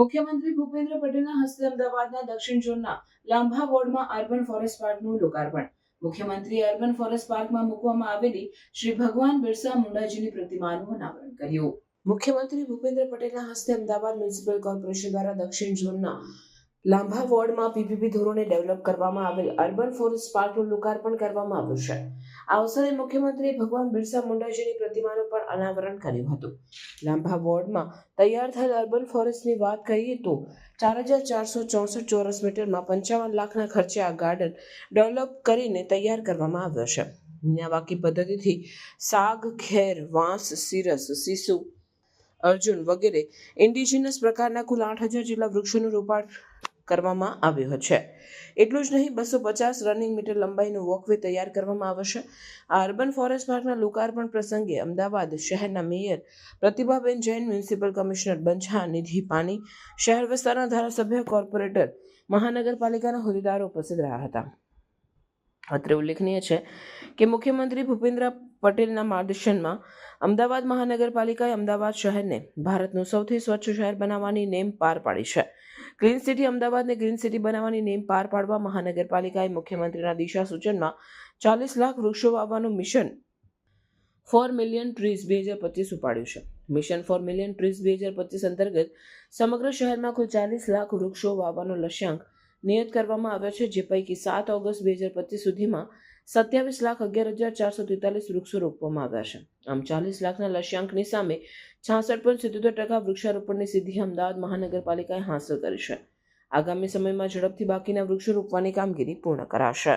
મુખ્યમંત્રી ભૂપેન્દ્ર પટેલના હસ્તે અમદાવાદના દક્ષિણ ઝોનના લાંભા વોર્ડમાં અર્બન ફોરેસ્ટ પાર્કનું લોકાર્પણ. મુખ્યમંત્રીએ અર્બન ફોરેસ્ટ પાર્કમાં મૂકવામાં આવેલી શ્રી ભગવાન બિરસા મુંડાજીની પ્રતિમાનું અનાવરણ કર્યું. મુખ્યમંત્રી ભૂપેન્દ્ર પટેલના હસ્તે અમદાવાદ મ્યુનિસિપલ કોર્પોરેશન દ્વારા દક્ષિણ ઝોનના લાંભા વોર્ડમાં પીપીપી ધોરણે ડેવલપ કરવામાં આવેલ અર્બન ફોરેસ્ટ પાર્કનું લોકાર્પણ કરવામાં આવ્યું છે. આ અવસરે મુખ્યમંત્રીએ ભગવાન બિરસા મુંડાજીની પ્રતિમાનું પણ અનાવરણ કર્યું હતું. લાંભા વોર્ડમાં તૈયાર થયેલ અર્બન ફોરેસ્ટની વાત કરીએ તો ચાર હજાર ચારસો ચોસઠ ચોરસ મીટરમાં પંચાવન લાખના ખર્ચે આ ગાર્ડન ડેવલપ કરીને તૈયાર કરવામાં આવ્યો છે. મિયાવાકી પદ્ધતિથી સાગ, ખેર, વાંસ, સિરસ, સીસુ, અર્જુન વગેરે ઇન્ડિજિનસ પ્રકારના કુલ આઠ હજાર જેટલા વૃક્ષોનું રોપાણ કરવામાં આવ્યો છે. એટલું જ નહીં, બસો પચાસ રનિંગ મીટર લંબાઈનું વોકવે તૈયાર કરવામાં આવશે. આ અર્બન ફોરેસ્ટ પાર્કના લોકાર્પણ પ્રસંગે અમદાવાદ શહેરના mayor Pratibhaben Jain municipal commissioner Banchha, Nidhi Pani, શહેર વિસ્તારના ધારાસભ્ય કોર્પોરેટર મહાનગરપાલિકાના હોદ્દેદારો ઉપસ્થિત રહ્યા હતા. અત્રે ઉલ્લેખનીય છે કે મુખ્યમંત્રી ભૂપેન્દ્ર પટેલના માર્ગદર્શનમાં અમદાવાદ મહાનગરપાલિકાએ અમદાવાદ શહેરને ભારતનું સૌથી સ્વચ્છ શહેર બનાવવાની નેમ પાર પાડી છે. ક્લીન સિટી અમદાવાદને ગ્રીન સિટી બનાવવાની નેમ પાર પાડવા મહાનગરપાલિકાએ મુખ્યમંત્રીના દિશા સૂચનમાં ચાલીસ લાખ વૃક્ષો વાવવાનું મિશન ફોર મિલિયન ટ્રીઝ બે હજાર પચીસ ઉપાડ્યું છે. મિશન ફોર મિલિયન ટ્રીઝ બે હજાર પચીસ અંતર્ગત સમગ્ર શહેરમાં કુલ ચાલીસ લાખ વૃક્ષો વાવવાનો લક્ષ્યાંક નિયત કરવામાં આવ્યો છે, જે પૈકી સાત ઓગસ્ટ બે હજાર પચીસ સુધીમાં સત્યાવીસ લાખ અગિયાર હજાર ચારસો તેતાલીસ વૃક્ષો રોપવામાં આવ્યા છે. આમ ચાલીસ લાખના લક્ષ્યાંકની સામે છાસઠ પોઈન્ટ સિત્યોતેર ટકા વૃક્ષારોપણની સિદ્ધિ અમદાવાદ મહાનગરપાલિકાએ હાંસલ કરી છે. આગામી સમયમાં ઝડપથી બાકીના વૃક્ષો રોપવાની કામગીરી પૂર્ણ કરાશે.